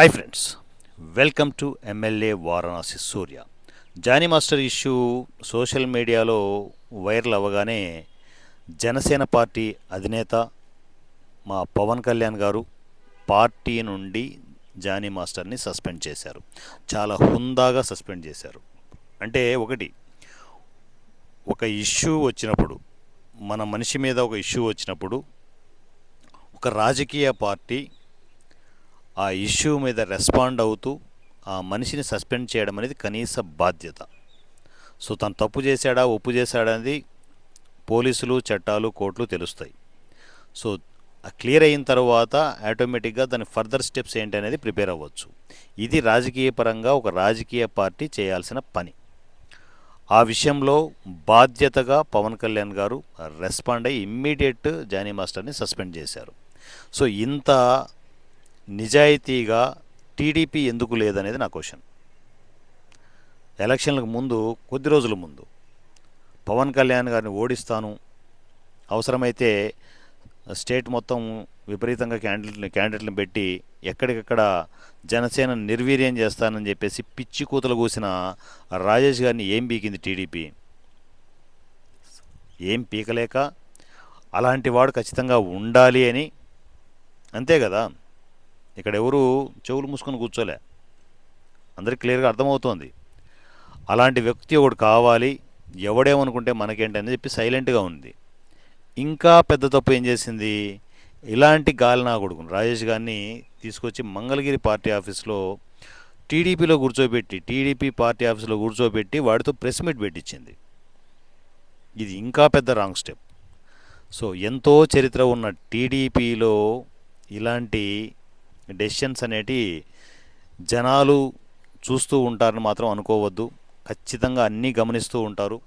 Hi friends welcome to MLA Varanasi Surya Jani master issue social మీడియాలో viral అవ్వగానే Janasena party అధినేత మా పవన్ కళ్యాణ్ గారు పార్టీ నుండి జానీ మాస్టర్ని సస్పెండ్ చేశారు. చాలా హుందాగా సస్పెండ్ చేశారు. అంటే ఒకటి ఒక ఇష్యూ వచ్చినప్పుడు మన మనిషి మీద ఒక ఇష్యూ వచ్చినప్పుడు ఒక రాజకీయ పార్టీ ఆ ఇష్యూ మీద రెస్పాండ్ అవుతూ ఆ మనిషిని సస్పెండ్ చేయడం అనేది కనీస బాధ్యత. సో తను తప్పు చేశాడా ఒప్పు చేశాడా అనేది పోలీసులు చట్టాలు కోర్టులు తెలుస్తాయి. సో క్లియర్ అయిన తర్వాత ఆటోమేటిక్గా దాని ఫర్దర్ స్టెప్స్ ఏంటి అనేది ప్రిపేర్ అవ్వచ్చు. ఇది రాజకీయ పరంగా ఒక రాజకీయ పార్టీ చేయాల్సిన పని. ఆ విషయంలో బాధ్యతగా పవన్ కళ్యాణ్ గారు రెస్పాండ్ అయ్యి ఇమ్మీడియట్ జానీ మాస్టర్ని సస్పెండ్ చేశారు. సో ఇంత నిజాయితీగా టీడీపీ ఎందుకు లేదనేది నా క్వశ్చన్. ఎలక్షన్లకు ముందు కొద్ది రోజుల ముందు పవన్ కళ్యాణ్ గారిని ఓడిస్తాను. అవసరమైతే స్టేట్ మొత్తం విపరీతంగా క్యాండిడేట్ని క్యాండిడేట్లను పెట్టి ఎక్కడికక్కడ జనసేన నిర్వీర్యం చేస్తానని చెప్పేసి పిచ్చి కూతలు కూసిన రాజేష్ గారిని ఏం పీకింది టీడీపీ? ఏం పీకలేక? అలాంటి వాడు ఖచ్చితంగా ఉండాలి అని? అంతే కదా? ఇక్కడ ఎవరు చెవులు మూసుకొని కూర్చోలే. అందరికి క్లియర్గా అర్థమవుతోంది. అలాంటి వ్యక్తి ఒకడు కావాలి ఎవడేమనుకుంటే మనకేంటి అని చెప్పి సైలెంట్గా ఉంది. ఇంకా పెద్ద తప్పు ఏం చేసింది? ఇలాంటి గాలినా కొడుకును రాజేష్ గారిని తీసుకొచ్చి మంగళగిరి పార్టీ ఆఫీస్లో టీడీపీలో కూర్చోబెట్టి టీడీపీ పార్టీ ఆఫీస్లో కూర్చోబెట్టి వాడితో ప్రెస్ మీట్ పెట్టించింది. ఇది ఇంకా పెద్ద రాంగ్ స్టెప్. సో ఎంతో చరిత్ర ఉన్న టీడీపీలో ఇలాంటి డెసిషన్స్ అనేటి జనాలు చూస్తూ ఉంటారని మాత్రం అనుకోవద్దు. ఖచ్చితంగా అన్నీ గమనిస్తూ ఉంటారు.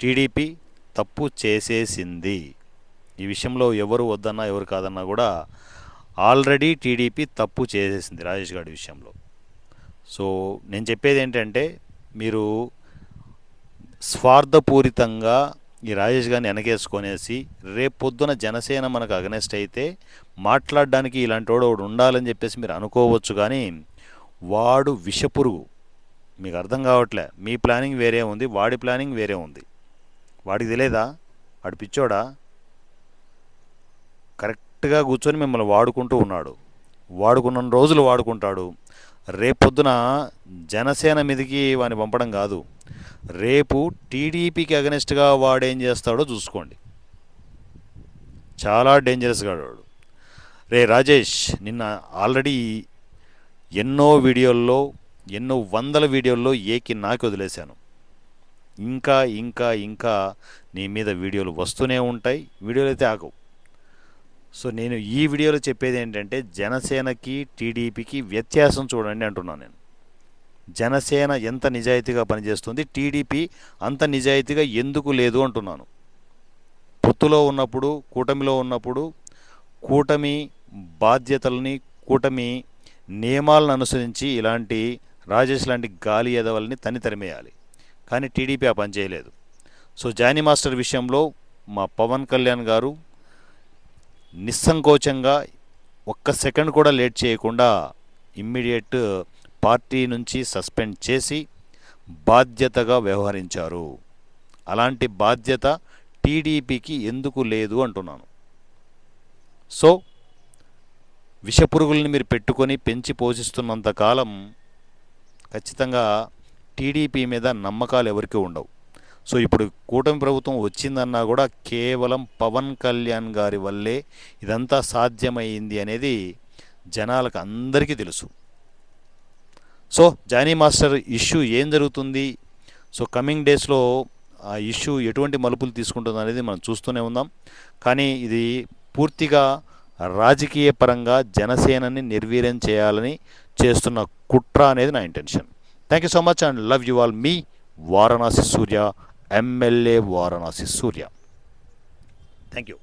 టీడీపీ తప్పు చేసేసింది. ఈ విషయంలో ఎవరు వద్దన్నా ఎవరు కాదన్నా కూడా ఆల్రెడీ టీడీపీ తప్పు చేసేసింది రాజేష్ గారి విషయంలో. సో నేను చెప్పేది ఏంటంటే మీరు స్వార్థపూరితంగా ఈ రాజేష్ గారిని వెనకేసుకొనేసి పొద్దున జనసేన మనకు అగనెస్ట్ అయితే మాట్లాడడానికి ఇలాంటి వాడు ఒకడు ఉండాలని చెప్పేసి మీరు అనుకోవచ్చు కానీ వాడు విషపురుగు. మీకు అర్థం కావట్లే. మీ ప్లానింగ్ వేరే ఉంది వాడి ప్లానింగ్ వేరే ఉంది. వాడికి తెలియదా వాడు పిచ్చోడా? కరెక్ట్గా కూర్చొని మిమ్మల్ని వాడుకుంటూ ఉన్నాడు. వాడుకున్న రోజులు వాడుకుంటాడు. రేపొద్దున జనసేన మీదకి వాడిని పంపడం కాదు. రేపు టీడీపీకి అగనెస్ట్గా వాడేం చేస్తాడో చూసుకోండి. చాలా డేంజరస్గా వాడు. రే రాజేష్ నిన్న ఆల్రెడీ ఎన్నో వీడియోల్లో ఎన్నో వందల వీడియోల్లో ఏకి నాకు వదిలేశాను. ఇంకా ఇంకా ఇంకా నీ మీద వీడియోలు వస్తూనే ఉంటాయి వీడియోలు అయితే ఆగవు. సో నేను ఈ వీడియోలో చెప్పేది ఏంటంటే జనసేనకి టీడీపీకి వ్యత్యాసం చూడండి అంటున్నాను నేను. జనసేన ఎంత నిజాయితీగా పనిచేస్తుంది టీడీపీ అంత నిజాయితీగా ఎందుకు లేదు అంటున్నాను. పొత్తులో ఉన్నప్పుడు కూటమిలో ఉన్నప్పుడు కూటమి బాధ్యతల్ని కూటమి నియమాలను అనుసరించి ఇలాంటి రాజేష్ లాంటి గాలి ఎదవల్ని తనితరిమేయాలి కానీ టీడీపీ ఆ పని చేయలేదు. సో జానీ మాస్టర్ విషయంలో మా పవన్ కళ్యాణ్ గారు నిస్సంకోచంగా ఒక్క సెకండ్ కూడా లేట్ చేయకుండా ఇమ్మీడియట్ పార్టీ నుంచి సస్పెండ్ చేసి బాధ్యతగా వ్యవహరించారు. అలాంటి బాధ్యత టీడీపీకి ఎందుకు లేదు అంటున్నాను. సో విషపురుగుల్ని మీరు పెట్టుకొని పెంచి పోషిస్తున్నంత కాలం ఖచ్చితంగా టీడీపీ మీద నమ్మకాలు ఎవరికి ఉండవు. సో ఇప్పుడు కూటమి ప్రభుత్వం వచ్చిందన్నా కూడా కేవలం పవన్ కళ్యాణ్ గారి వల్లే ఇదంతా సాధ్యమైంది అనేది జనాలకు అందరికీ తెలుసు. సో జానీ మాస్టర్ ఇష్యూ ఏం జరుగుతుంది? సో కమింగ్ డేస్లో ఆ ఇష్యూ ఎటువంటి మలుపులు తీసుకుంటుంది అనేది మనం చూస్తూనే ఉందాం. కానీ ఇది పూర్తిగా రాజకీయ పరంగా జనసేనని నిర్వీర్యం చేయాలని చేస్తున్న కుట్ర అనేది నా intention. Thank you so much and love you all. Me Varanasi Surya MLA Varanasi Surya. Thank you.